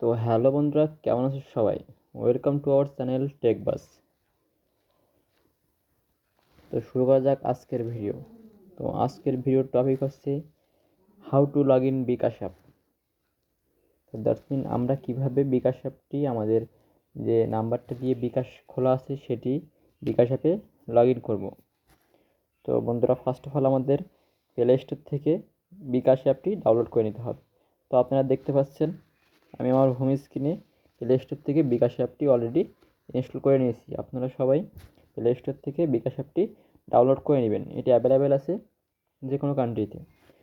তো হ্যালো বন্ধুরা, কেমন আছো সবাই? Welcome to our channel tech বাস তো শুরু করা যাক আজকের ভিডিও তো আজকের ভিডিওর টপিক হচ্ছে how to log in bKash app তো দ্যাটস মিন আমরা কীভাবে বিকাশ অ্যাপটি আমাদের যে নাম্বারটা দিয়ে বিকাশ খোলা আছে, সেটি বিকাশ অ্যাপে লগ ইন করব। তো বন্ধুরা ফার্স্ট অফ অল আমাদের প্লে স্টোর থেকে বিকাশ অ্যাপটি ডাউনলোড করে নিতে হবে। তো আপনারা দেখতে পাচ্ছেন আমি আমার হোম স্ক্রিনে প্লে স্টোর থেকে বিকাশ অ্যাপটি অলরেডি ইনস্টল করে নিয়েছি। আপনারা সবাই প্লে স্টোর থেকে বিকাশ অ্যাপটি ডাউনলোড করে নেবেন। এটি অ্যাভেলেবেল আছে যে কোনো কান্ট্রিতে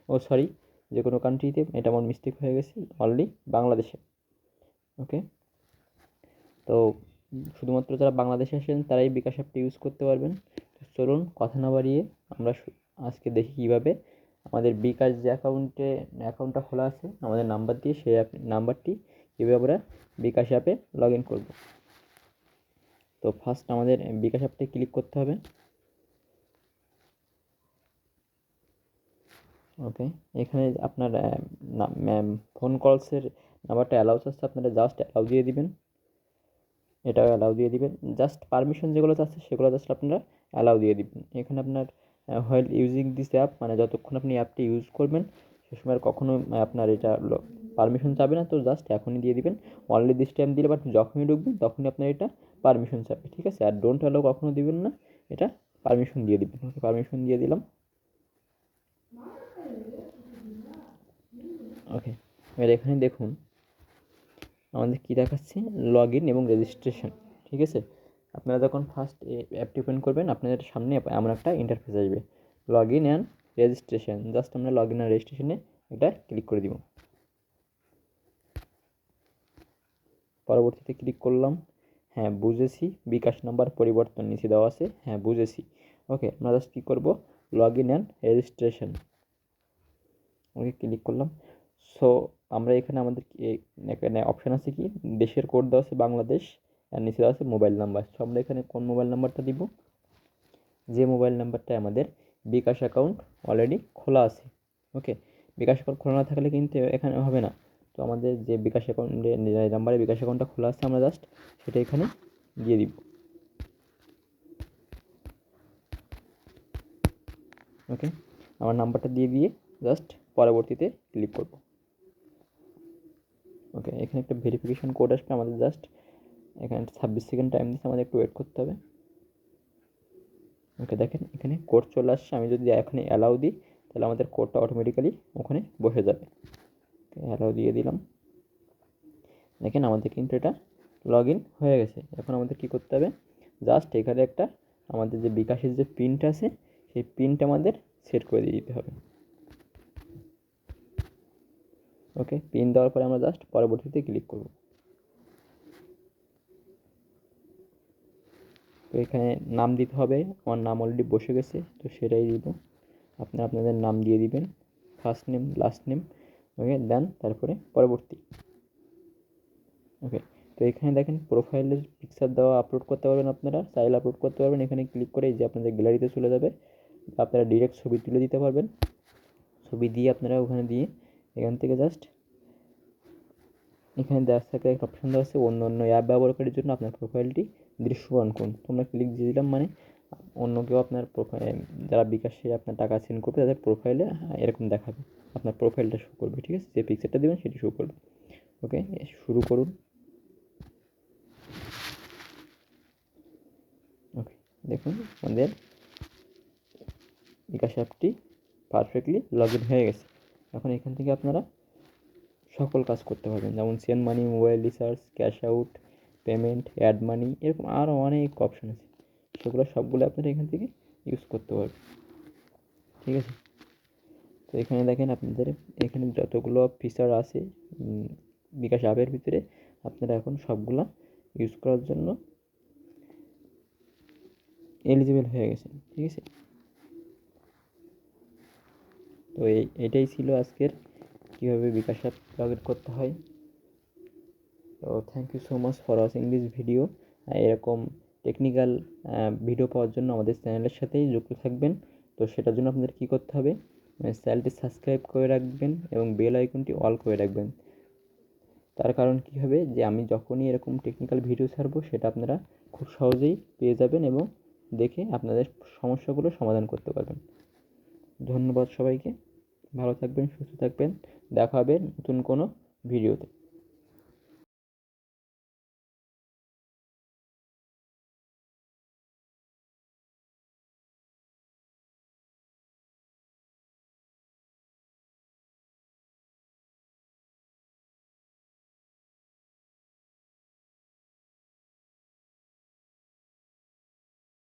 ও সরি যে কোনো কান্ট্রিতে এটা আমার মিস্টেক হয়ে গেছে অনলি বাংলাদেশে। ওকে তো শুধুমাত্র যারা বাংলাদেশে আসেন, তারাই বিকাশ অ্যাপটি ইউজ করতে পারবেন। চলুন, কথা না বাড়িয়ে আমরা আজকে দেখি কীভাবে আমাদের বিকাশ যে অ্যাকাউন্টে অ্যাকাউন্টটা খোলা আছে, আমাদের নাম্বার দিয়ে সেই অ্যাপ নাম্বারটি কীভাবে আমরা বিকাশ অ্যাপে লগ ইন করব? তো ফার্স্ট আমাদের বিকাশ অ্যাপটি ক্লিক করতে হবে। ওকে এখানে আপনার ফোন কলসের নাম্বারটা অ্যালাউস আছে, আপনারা জাস্ট অ্যালাউ দিয়ে দিবেন। এটাও অ্যালাউ দিয়ে দিবেন। জাস্ট পারমিশন যেগুলো আছে, সেগুলো জাস্ট আপনারা অ্যালাউ দিয়ে দিবেন। এখানে আপনার হোয়াইল ইউজিং দিস অ্যাপ মানে যতক্ষণ আপনি অ্যাপটি ইউজ করবেন, সে সময় আর কখনো আপনার এটা পারমিশন চাবে না। তো জাস্ট এখনই দিয়ে দিবেন। অনলি দিস টাইম দিলে বাট যখনই ঢুকবেন, তখনই আপনার এটা পারমিশন চাবে, ঠিক আছে? আর ডোন্ট অ্যালাউ কখনো দিবেন না। এটা পারমিশন দিয়ে দিবেন। ওকে পারমিশন দিয়ে দিলাম। ওকে এবার এখানে দেখুন, আমাদের কী দেখাচ্ছে? লগ ইন এবং রেজিস্ট্রেশন ঠিক আছে? আপনারা যখন ফার্স্ট অ্যাপটি ওপেন করবেন, আপনাদের সামনে এমন একটা ইন্টারফেস আসবে। Log in and registration just আমরা লগ ইন অ্যান্ড রেজিস্ট্রেশনে এটা ক্লিক করে দিব। পরবর্তীতে ক্লিক করলাম। হ্যাঁ বুঝেছি। বিকাশ নাম্বার পরিবর্তন নিচে দেওয়া আছে। হ্যাঁ বুঝেছি। ওকে আমরা জাস্ট কী করব? Log in and registration okay click করলাম। সো আমরা এখানে আমাদের এখানে অপশান আছে কি? দেশের কোড দেওয়া আছে বাংলাদেশ। আর নিচে দেওয়া আছে মোবাইল নাম্বার। সো আমরা এখানে কোন মোবাইল নাম্বারটা দিব? যে মোবাইল নাম্বারটা আমাদের বিকাশ অ্যাকাউন্ট অলরেডি খোলা আছে। ওকে? বিকাশ অ্যাকাউন্ট খোলা না থাকলে কিন্তু এখানে হবে না। তো আমাদের যে বিকাশ অ্যাকাউন্টে নাম্বারে বিকাশ অ্যাকাউন্টটা খোলা আছে আমরা জাস্ট সেটা এখানে দিয়ে দিব। ওকে? আমার নাম্বারটা দিয়ে দিয়ে জাস্ট পরবর্তীতে ক্লিক করব। ওকে? এখানে একটা ভেরিফিকেশন কোড আসবে, আমাদের জাস্ট এখানে ছাব্বিশ সেকেন্ড টাইম দিচ্ছে, আমাদের একটু ওয়েট করতে হবে। ওকে দেখেন, এখানে কোড চলে আসছে, আমি যদি এখানে অ্যালাউ দিই, তাহলে আমাদের কোডটা অটোমেটিক্যালি ওখানে বসে যাবে। অ্যালাউ দিয়ে দিলাম। দেখেন আমাদের কিন্তু এটা লগ ইন হয়ে গেছে। এখন আমাদের কী করতে হবে? জাস্ট এখানে একটা আমাদের যে বিকাশের যে প্রিন্ট আছে, সেই প্রিন্ট আমাদের সেট করে দিয়ে দিতে হবে। ওকে পিন দেওয়ার পরে আমরা জাস্ট পরবর্তীতে ক্লিক করব। তো এখানে নাম দিতে হবে। আমার নাম অলরেডি বসে গেছে, তো সেটাই দিব। আপনারা আপনাদের নাম দিয়ে দিবেন first name last name okay then তারপরে পরবর্তী। ওকে তো এখানে দেখেন প্রোফাইলের পিকচার দেওয়া আপলোড করতে পারবেন আপনারা চাইলে আপলোড করতে পারবেন। এখানে ক্লিক করে যে আপনাদের গ্যালারিতে চলে যাবে, আপনারা ডিরেক্ট ছবি তুলে দিতে পারবেন। ছবি দিয়ে আপনারা ওখানে দিয়ে এখান থেকে জাস্ট এখানে দেওয়া থাকে একটা অপশান দেওয়া আছে, অন্য অন্য অ্যাপ ব্যবহারকারীর জন্য আপনার প্রোফাইলটি দৃশ্যমান করুন তোমরা ক্লিক দিয়ে দিলাম মানে অন্য কেউ আপনার প্রোফাইল যারা বিকাশে আপনার টাকা সেন্ড করবে তাদের প্রোফাইলে এরকম দেখাবে। আপনার প্রোফাইলটা শো করবে, ঠিক আছে? যে পিকচারটা দেবেন সেটি শো করবে। ওকে শুরু করুন। ওকে দেখুন, আমাদের বিকাশ অ্যাপটি পারফেক্টলি লগ ইন হয়ে গেছে। এখন এখান থেকে আপনারা সকল কাজ করতে পারবেন। যেমন send money mobile recharge cash out payment add money এরকম আরও অনেক অপশান আছে। সেগুলো সবগুলো আপনারা এখান থেকে ইউজ করতে পারবেন। ঠিক আছে? তো এখানে দেখেন আপনাদের, এখানে যতগুলো ফিচার আছে বিকাশ অ্যাপের ভিতরে আপনারা এখন সবগুলো ইউজ করার জন্য এলিজিবল হয়ে গেছেন। ঠিক আছে? তো এই এটাই ছিল আজকের কীভাবে বিকাশ অ্যাপ লগ করতে হয়। তো thank you so much for watching this video এরকম টেকনিক্যাল ভিডিও পাওয়ার জন্য আমাদের চ্যানেলের সাথেই যুক্ত থাকবেন। তো সেটার জন্য আপনাদের কী করতে হবে? চ্যানেলটি সাবস্ক্রাইব করে রাখবেন এবং বেল আইকনটি অল করে রাখবেন। তার কারণ কী হবে? যে আমি যখনই এরকম টেকনিক্যাল ভিডিও ছাড়বো, সেটা আপনারা খুব সহজেই পেয়ে যাবেন এবং দেখে আপনাদের সমস্যাগুলো সমাধান করতে পারবেন। ধন্যবাদ সবাইকে। ভালো থাকবেন, সুস্থ থাকবেন। দেখা হবে নতুন কোনো ভিডিওতে